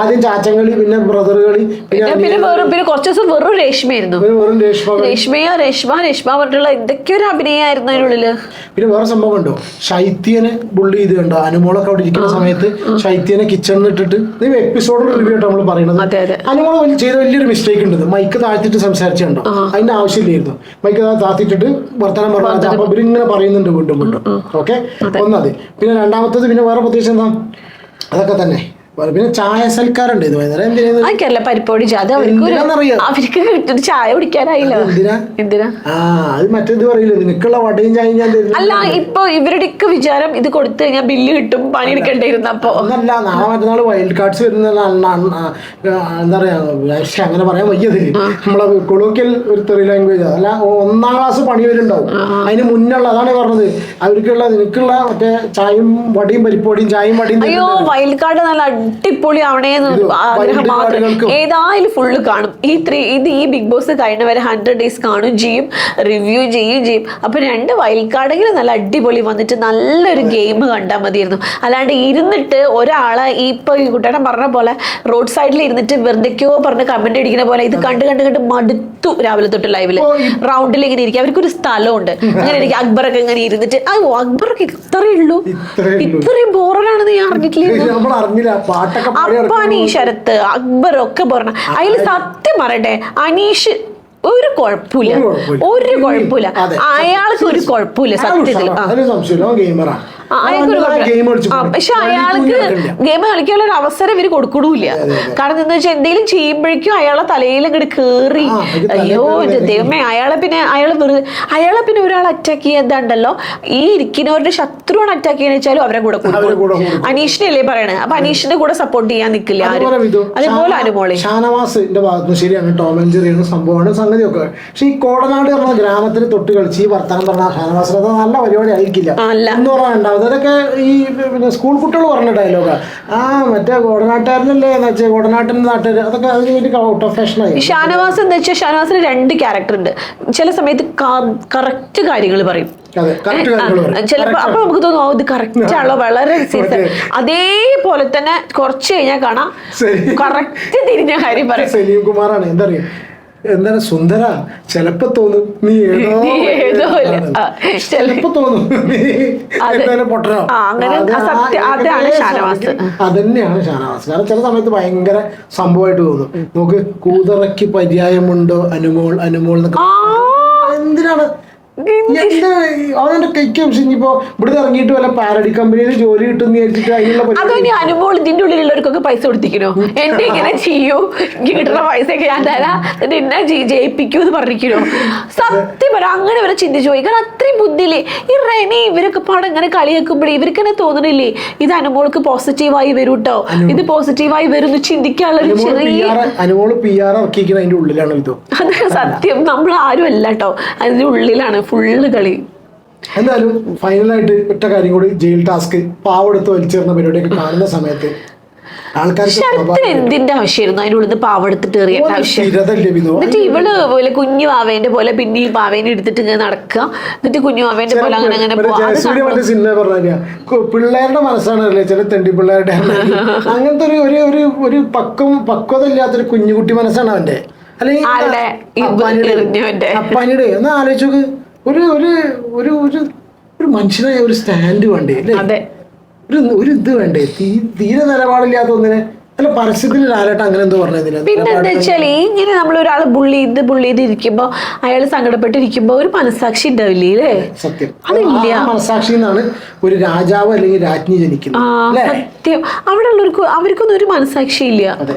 ആദ്യം ചാച്ചങ്ങളി പിന്നെ ബ്രദർ കളി പിന്നെ പിന്നെ പിന്നെ വെറും പിന്നെ കുറച്ച് ദിവസം വെറും രേഷ്മയായിരുന്നു. വെറും രേഷ്മ രേഷ്മയോ രേഷ്മ രേഷ്മ പറഞ്ഞിട്ടുള്ള എന്തൊക്കെ ഒരു അഭിനയായിരുന്നു അതിനുള്ളിൽ. പിന്നെ വേറെ സംഭവം ഉണ്ടോ ശൈത്യനെ ബുള്ളി ചെയ്ത് കണ്ടോ? അനുമോളൊക്കെ അവിടെ ഇരിക്കുന്ന സമയത്ത് ശൈത്യനെ കിച്ചണിൽ ഇട്ടിട്ട് എപ്പിസോഡ് റിവ്യൂ ആയിട്ട് നമ്മൾ പറയുന്നത്. അനുമോൾ വലിയ- ചെയ്ത വലിയൊരു മിസ്റ്റേക്ക് ഉണ്ട് മൈക്ക് താഴ്ത്തിട്ട് സംസാരിച്ചുണ്ടോ അതിന്റെ ആവശ്യമില്ലായിരുന്നു. മൈക്ക് താഴ്ത്തിട്ടിട്ട് വർത്തമാനം പറഞ്ഞു അപ്പൊ ഇവരിങ്ങനെ പറയുന്നുണ്ട് വീണ്ടും വീണ്ടും. ഓക്കെ ഒന്നത് പിന്നെ രണ്ടാമത്തത് പിന്നെ വേറെ പ്രത്യേകിച്ച് എന്താ? അതൊക്കെ തന്നെ. പിന്നെ ചായ സൽക്കാരുണ്ട് ഇത് വൈകുന്നേരം പരിപ്പോടി ചായ. അത് അവർക്ക് കിട്ടുന്ന ചായ കുടിക്കാനായില്ല. എന്തിനാ? ആ അത് മറ്റേത് പറയില്ല നിനക്കുള്ള വടയും ചായയും ഞാൻ തരുന്നു അല്ല ഇപ്പൊ ഇവരുടെയൊക്കെ വിചാരം ഇത് കൊടുത്തു കഴിഞ്ഞാൽ ബില്ല് കിട്ടും പണിയെടുക്കേണ്ടിയിരുന്നു അപ്പൊ. അല്ല നാളെ മറ്റന്നാൾ വൈൽഡ് കാർഡ്സ് വരുന്ന എന്താ പറയാ പക്ഷെ അങ്ങനെ പറയാൻ വയ്യത്. നമ്മളെ കൊളോക്കിയൽ ഒരു തെറി ലാംഗ്വേജ് അല്ല ഒന്നാം ക്ലാസ് പണി വരുന്നുണ്ടാവും. അതിന് മുന്നുള്ള അതാണ് പറഞ്ഞത്. അവർക്കുള്ള നിനക്കുള്ള മറ്റേ ചായയും വടിയും പരിപ്പൊടിയും ചായയും വടിയും അയ്യോ വൈൽഡ് കാർഡ് നല്ല അടിപൊളി ആവണേന്ന് ആഗ്രഹം മാത്രം. ഏതായാലും ഫുള്ള് കാണും. ഈ ത്രീ ഇത് ഈ ബിഗ് ബോസ് കഴിഞ്ഞവരെ ഹൺഡ്രഡ് ഡേയ്സ് കാണും ചെയ്യും റിവ്യൂ ചെയ്യും ചെയ്യും. അപ്പൊ രണ്ട് വൈൽഡ് കാർഡെങ്കിലും നല്ല അടിപൊളി വന്നിട്ട് നല്ലൊരു ഗെയിം കണ്ടാൽ മതിയായിരുന്നു. അല്ലാണ്ട് ഇരുന്നിട്ട് ഒരാളെ ഇപ്പൊ ഈ കുട്ടിയുടെ പറഞ്ഞ പോലെ റോഡ് സൈഡിൽ ഇരുന്നിട്ട് വെറുതെക്കോ പറഞ്ഞ് കമന്റ് അടിക്കുന്ന പോലെ ഇത് കണ്ട് കണ്ട് കണ്ട് മടുത്തു രാവിലെ തൊട്ട് ലൈവിൽ റൗണ്ടിൽ ഇങ്ങനെ ഇരിക്കും. അവർക്കൊരു സ്ഥലമുണ്ട്. അങ്ങനെ ഇരിക്കും. അക്ബറൊക്കെ ഇങ്ങനെ ഇരുന്നിട്ട് അയ്യോ അക്ബറൊക്കെ ഇത്രയേ ഉള്ളൂ. ഇത്രയേ ഉള്ളൂ. ഇത്രയും ബോറലാണെന്ന് ഞാൻ അറിഞ്ഞിട്ടില്ല അപ്പാനി ശരത്ത് അക്ബർ ഒക്കെ പറഞ്ഞ അതിൽ സത്യം പറയട്ടെ അനീഷ് ഒരു കുഴപ്പമില്ല. ഒരു കുഴപ്പമില്ല. അയാൾക്ക് ഒരു കുഴപ്പമില്ല സത്യത്തിൽ. പക്ഷെ അയാൾക്ക് ഗെയിം കളിക്കാനുള്ള ഒരു അവസരം ഇവർ കൊടുക്കണില്ല കാരണം എന്താ വെച്ചാൽ എന്തെങ്കിലും ചെയ്യുമ്പോഴേക്കും അയാളെ തലയിൽ അങ്ങോട്ട് കേറി. അയ്യോ ദൈവമേ അയാളെ പിന്നെ അയാളെ വെറുതെ അയാളെ പിന്നെ ഒരാൾ അറ്റാക്ക് ചെയ്യാതുണ്ടല്ലോ ഈ ഇരിക്കുന്നവരുടെ ശത്രുവാണ് അറ്റാക്ക് ചെയ്യാന്ന് വെച്ചാലും അവരെ കൂടെ അനീഷിനെ അല്ലേ പറയണേ? അപ്പൊ അനീഷിന്റെ കൂടെ സപ്പോർട്ട് ചെയ്യാൻ നിൽക്കില്ല ആരും. അതുപോലെ ഷാനവാസിന്റെ ഭാഗത്ത് ശരിയാണ് ടോം ആൻഡ് ജെറിയാണ് സംഭവമാണ്. സംഗതിയൊക്കെ പക്ഷെ ഈ കോടനാട് പറഞ്ഞ ഗ്രാമത്തിൽ തൊട്ട് കളിച്ച് ഈ വർത്തമാനം പറഞ്ഞ ഷാനവാസിന് അത് നല്ല പരിപാടി ആയിരിക്കില്ല. എന്ന് പറഞ്ഞാൽ ഉണ്ടാവും അതൊക്കെ ഈ പിന്നെ സ്കൂൾ കുട്ടികൾ പറഞ്ഞ ഡയലോഗാ ആ. മറ്റേ കോടനാട്ടുകാരനല്ലേ എന്ന് വെച്ചാൽ കോടനാട്ടിന്റെ നാട്ടുകാർ അതൊക്കെ അതിന് വേണ്ടി ഔട്ട് ഓഫ് ഫാഷനായി ആയി. ഷാനവാസ് എന്ന് വെച്ചാൽ ഷാനവാസിന് രണ്ട് ക്യാരക്ടർ ഉണ്ട്. ചില സമയത്ത് കറക്റ്റ് കാര്യങ്ങൾ പറയും. ചിലപ്പോ അപ്പൊ നമുക്ക് തോന്നും ഇത് കറക്റ്റ് ആണല്ലോ വളരെ സീസൺ അതേപോലെ തന്നെ കുറച്ച് കഴിഞ്ഞാൽ കാണാം. കറക്റ്റ് തിരിഞ്ഞ കാര്യം പറയും. സലീം കുമാറാണ്. എന്താ എന്താണ് സുന്ദര? ചെലപ്പോ തോന്നും. നീ ഏതോ. ചെലപ്പോ തോന്നും. നീ പൊട്ടനോ ഷാനവാസ്. അതന്നെയാണ് ഷാനവാസ്. കാരണം ചില സമയത്ത് ഭയങ്കര സംഭവമായിട്ട് തോന്നും. നമുക്ക് കൂതറയ്ക്ക് പര്യായമുണ്ടോ അനുമോൾ അനുമോൾ എന്നൊക്കെ എന്തിനാണ് എന്താ അവനെ കഴിക്കാം പക്ഷെ ഇനിയിപ്പോ ഇവിടെ ഇറങ്ങിയിട്ട് വല്ല പാരഡി കമ്പനിയിൽ ജോലി കിട്ടും അതോ ഇനി അനുമോൾ ഇതിന്റെ ഉള്ളിലുള്ളവർക്കൊക്കെ പൈസ കൊടുത്തിക്കണോ എന്നെ ഇങ്ങനെ ചെയ്യൂ കിട്ടുന്ന പൈസയൊക്കെ ഞാൻ തരാം എന്നിട്ട് എന്നെ ജയിപ്പിക്കൂ എന്ന് പറഞ്ഞിരിക്കണോ? സത്യം പറ അങ്ങനെ ഇവരെ ചിന്തിച്ചു പോയി. കാരണം അത്രയും ബുദ്ധിയില്ലേ? ഈ റെനി ഇവരൊക്കെ പാടം ഇങ്ങനെ കളിയാക്കുമ്പോഴേ ഇവർക്ക് തന്നെ തോന്നണില്ലേ? ഇത് അനുമോൾക്ക് പോസിറ്റീവായി വരും കേട്ടോ ഇത് പോസിറ്റീവായി വരും എന്ന് ചിന്തിക്കാനുള്ള ഒരു ചെറിയ അനുമോൾ പി ആർ ഇറക്കിയിരിക്കുന്ന അതിന്റെ ഉള്ളിലാണ് ഇതോ? അത് സത്യം നമ്മൾ ആരും അല്ല കേട്ടോ അതിന്റെ ഉള്ളിലാണ് ഫുള്ള് കളി. എന്തായാലും ഫൈനലായിട്ട് ഒറ്റ കാര്യം കൂടി ജയിൽ ടാസ്ക് പാവെടുത്ത് വലിച്ചേർന്ന പരിപാടിയൊക്കെ കാണുന്ന സമയത്ത് എന്തിന്റെ ആവശ്യമായിരുന്നു? അതിന്റെ ഉള്ളിൽ പാവെടുത്തിട്ട് എറിയേണ്ട ആവശ്യം. എന്നിട്ട് ഇവൾ പോലെ കുഞ്ഞു വാവേന്റെ പോലെ പിന്നെ ഈ പാവേനെ എടുത്തിട്ട് ഇങ്ങനെ നടക്കുക. എന്നിട്ട് കുഞ്ഞു വാവേന്റെ പോലെ അങ്ങനെ അങ്ങനെ പിള്ളേരുടെ മനസ്സാണ് ചില തെണ്ടി പിള്ളേരുടെ അങ്ങനത്തെ ഒരു ഒരു ഒരു പക്വം പക്വത ഇല്ലാത്തൊരു കുഞ്ഞുകുട്ടി മനസ്സാണ് അവന്റെ അല്ലെങ്കിൽ അപ്പാനിയുടെ- എന്നാ ആലോചിച്ച് ഒരു ഒരു ഒരു ഒരു ഒരു മനുഷ്യനായ ഒരു സ്റ്റാൻഡ് വേണ്ടേ അല്ലേ? അതെ. ഒരു ഒരു ഇത് വേണ്ടേ? തീ- തീരെ നിലപാടില്ലാത്ത ഒന്നിനെ അല്ല പരസ്യത്തിൽ ലാലേട്ട അങ്ങനെ എന്തോ പറഞ്ഞതിന് പിന്നെ എന്താ വെച്ചാൽ ഇങ്ങനെ നമ്മൾ ഒരാൾ ബുള്ളി ചെയ്ത് ബുള്ളി ചെയ്ത് ഇരിക്കുമ്പോ അയാൾ സങ്കടപ്പെട്ടിരിക്കുമ്പോ ഒരു മനസാക്ഷി ഉണ്ടാവില്ലേ അല്ലേ? സത്യം. അതില്ല. മനസാക്ഷി എന്നാണ് ഒരു രാജാവ് അല്ലെങ്കിൽ രാജ്ഞി ജനിക്കുന്നത് സത്യം. അവിടെ ഉള്ളവർക്ക് അവർക്കൊന്നും ഒരു മനസാക്ഷി ഇല്ല അതെ.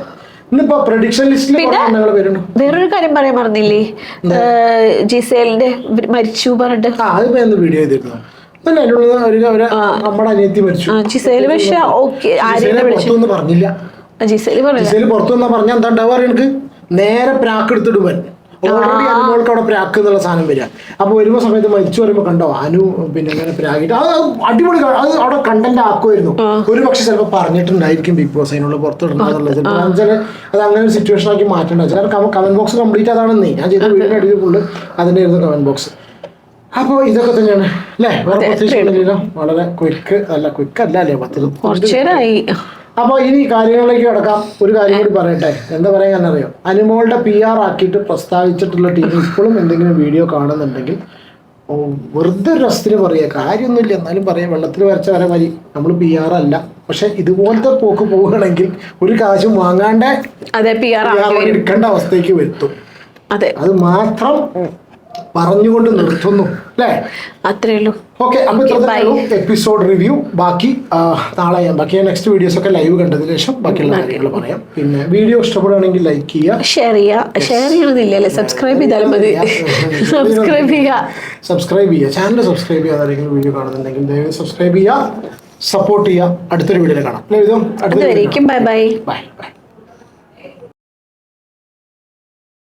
ഇന്നിപ്പോ പ്രഡിക്ഷൻ ലിസ്റ്റിൽ വേറൊരു കാര്യം പറയാൻ മറന്നില്ലേ? ജിസേലിന്റെ മരിച്ചു പറഞ്ഞിട്ട്. അതിപ്പോ വീഡിയോ ചെയ്തിരുന്നു. നമ്മുടെ അനിയത്തി മരിച്ചു. ജിസേൽ പക്ഷെ ഓക്കെ പറഞ്ഞില്ല. ജിസേൽ പറഞ്ഞില്ല. ജിസേൽ പുറത്തുനിന്നാ പറഞ്ഞ എന്താ ഉണ്ടാവുക എനിക്ക് നേരെ പ്രാക്ക് എടുത്തിടുവൻ ഓൾറെഡി അനുമോൾക്ക് അവിടെ പ്രാക്ക് എന്നുള്ള സാധനം വരിക. അപ്പൊ വരുമ്പോ സമയത്ത് മരിച്ചു വരുമ്പോ കണ്ടോ? അനു പിന്നെ അങ്ങനെ പ്രാഗിട്ട്. അത് അടിപൊളി അത് അവിടെ കണ്ടന്റ് ആക്കുമായിരുന്നു. ഒരു പക്ഷെ ചിലപ്പോൾ പറഞ്ഞിട്ടുണ്ടായിരിക്കും ബിഗ് ബോസ് അതിനുള്ള പുറത്തു ചിലപ്പോൾ വെച്ചാൽ അത് അങ്ങനെ ഒരു സിറ്റുവേഷൻ ആക്കി മാറ്റേണ്ട ചില കമന്റ് ബോക്സ് കംപ്ലീറ്റ് അതാണെന്നേ ഞാൻ ചെയ്ത വീടിന്റെ അടിയിൽ ഫുള്ള് അതിന്റെ ആയിരുന്നു കമന്റ് ബോക്സ് അപ്പോൾ ഇതൊക്കെ തന്നെയാണ്. അല്ലേ വേറെ വളരെ ക്വിക്ക് അല്ല ക്വിക്ക് അല്ല അല്ലേ? പത്ത് കുറച്ചേരായി. അപ്പോൾ ഇനി കാര്യങ്ങളിലേക്ക് കിടക്കാം. ഒരു കാര്യം കൂടി പറയട്ടെ. എന്താ പറയാൻ അറിയോ അനുമോളുടെ പി ആർ ആക്കിയിട്ട് പ്രസ്താവിച്ചിട്ടുള്ള ടീം ഇപ്പോഴും എന്തെങ്കിലും വീഡിയോ കാണുന്നുണ്ടെങ്കിൽ വെറുതെ ഒരു രസത്തിന് പറയുക. കാര്യമൊന്നുമില്ല. എന്നാലും പറയാം. വെള്ളത്തിൽ വരച്ച വരെ മതി. നമ്മൾ പി ആർ അല്ല. പക്ഷെ ഇതുപോലത്തെ പോക്ക് പോവുകയാണെങ്കിൽ ഒരു കാശും വാങ്ങാണ്ട് എടുക്കേണ്ട അവസ്ഥയ്ക്ക് വരുത്തും. അത്. മാത്രം പറഞ്ഞുകൊണ്ട് നിർത്തുന്നു. അല്ലേ? അത്രേ ഉള്ളൂ. ഓക്കെ അപ്പൊ ഇത്രത്തെ എപ്പിസോഡ് റിവ്യൂ ബാക്കി നാളെ ബാക്കി നെക്സ്റ്റ് വീഡിയോസ് ഒക്കെ ലൈവ് കണ്ടതിന് ശേഷം ബാക്കിയുള്ള കാര്യങ്ങൾ പറയാം. പിന്നെ വീഡിയോ ഇഷ്ടപ്പെടുകയാണെങ്കിൽ ലൈക്ക് ചെയ്യുക. ഷെയർ ചെയ്യുക. ഷെയർ ചെയ്യണമെന്നില്ല അല്ലേ? സബ്സ്ക്രൈബ് ചെയ്താലും മതി. സബ്സ്ക്രൈബ് ചെയ്യുക. സബ്സ്ക്രൈബ് ചെയ്യുക. ചാനൽ സബ്സ്ക്രൈബ് ചെയ്യാതെ ആരെങ്കിലും വീഡിയോ കാണുന്നുണ്ടെങ്കിൽ ദയവായി സബ്സ്ക്രൈബ് ചെയ്യുക. സപ്പോർട്ട് ചെയ്യുക. അടുത്തൊരു വീഡിയോയിൽ കാണാം. അല്ലേ ഇതും? അടുത്ത ബൈ ബൈ ബൈ ബൈ